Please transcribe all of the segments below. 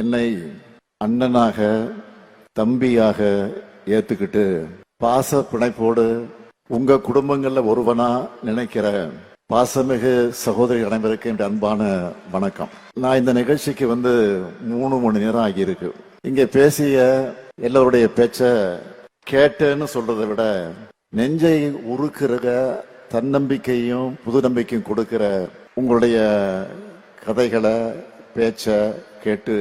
என்னை அண்ணனாக தம்பியாக ஏத்துக்கிட்டு பாச பிணைப்போடு உங்க குடும்பங்கள்ல ஒருவனா நினைக்கிற பாசமிகு சகோதரி அனைவருக்கு என் அன்பான வணக்கம். நான் இந்த நிகழ்ச்சிக்கு வந்து மூணு மணி நேரம் ஆகியிருக்கு. இங்க பேசிய எல்லோருடைய பேச்ச கேட்டேன்னு சொல்றதை விட நெஞ்சை உருக்குற தன்னம்பிக்கையும் புது நம்பிக்கையும் கொடுக்கிற உங்களுடைய கதைகளை பேச்ச கேட்டு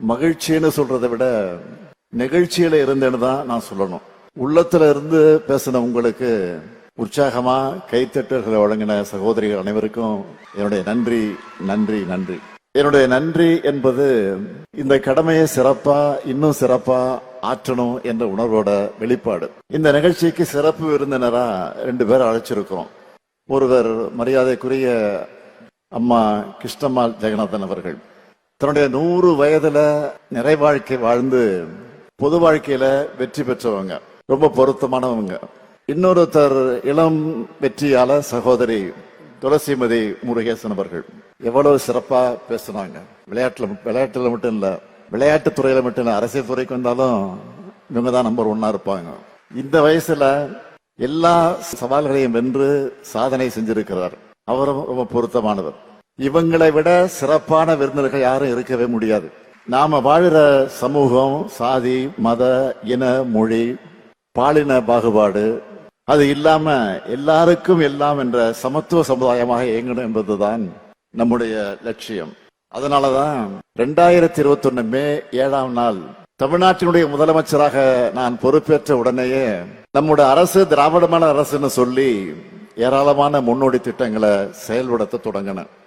மகிழ்ச்சின்னு சொல்றதை விட நிகழ்ச்சியில இருந்தேன்னு தான் நான் சொல்லணும். உள்ளத்துல இருந்து பேசின உங்களுக்கு உற்சாகமா கைத்தட்டல்களை வழங்கின சகோதரிகள் அனைவருக்கும் என்னுடைய நன்றி நன்றி நன்றி. என்னுடைய நன்றி என்பது இந்த கடமையை சிறப்பா இன்னும் சிறப்பா ஆற்றணும் என்ற உணர்வோட வெளிப்பாடு. இந்த நிகழ்ச்சிக்கு சிறப்பு விருந்தினரா ரெண்டு பேர் அழைச்சிருக்கிறோம். ஒருவர் மரியாதைக்குரிய அம்மா கிருஷ்ணம்மாள் ஜெகநாதன் அவர்கள். தன்னுடைய நூறு வயதுல நிறை வாழ்க்கை வாழ்ந்து பொது வாழ்க்கையில வெற்றி பெற்றவங்க. ரொம்ப பொருத்தமானவங்க. இன்னொருத்தர் இளம் வெற்றியாளர் சகோதரி துளசிமதி முருகேசன் அவர்கள். எவ்வளவு சிறப்பா பேசினாங்க. விளையாட்டுல விளையாட்டுல மட்டும் இல்ல விளையாட்டு துறையில மட்டும் இல்ல அரசியல் துறைக்கு வந்தாலும் இவங்க தான் நம்பர் ஒன்னா இருப்பாங்க. இந்த வயசுல எல்லா சவால்களையும் வென்று சாதனை செஞ்சிருக்கிறார். அவரும் ரொம்ப பொருத்தமானவர். இவங்களை விட சிறப்பான விருந்தினர்கள் யாரும் இருக்கவே முடியாது. நாம வாழ்கிற சமூகம் சாதி மத இன மொழி பாலின பாகுபாடு அது இல்லாம எல்லாருக்கும் எல்லாம் என்ற சமத்துவ சமுதாயமாக இயங்கணும் என்பதுதான் நம்முடைய லட்சியம். அதனாலதான் ரெண்டாயிரத்தி இருபத்தி ஒண்ணு மே ஏழாம் நாள் தமிழ்நாட்டினுடைய முதலமைச்சராக நான் பொறுப்பேற்ற உடனேயே நம்முடைய அரசு திராவிடமான அரசுன்னு சொல்லி ஏராளமான முன்னோடி திட்டங்களை செயல்படுத்த தொடங்கினேன்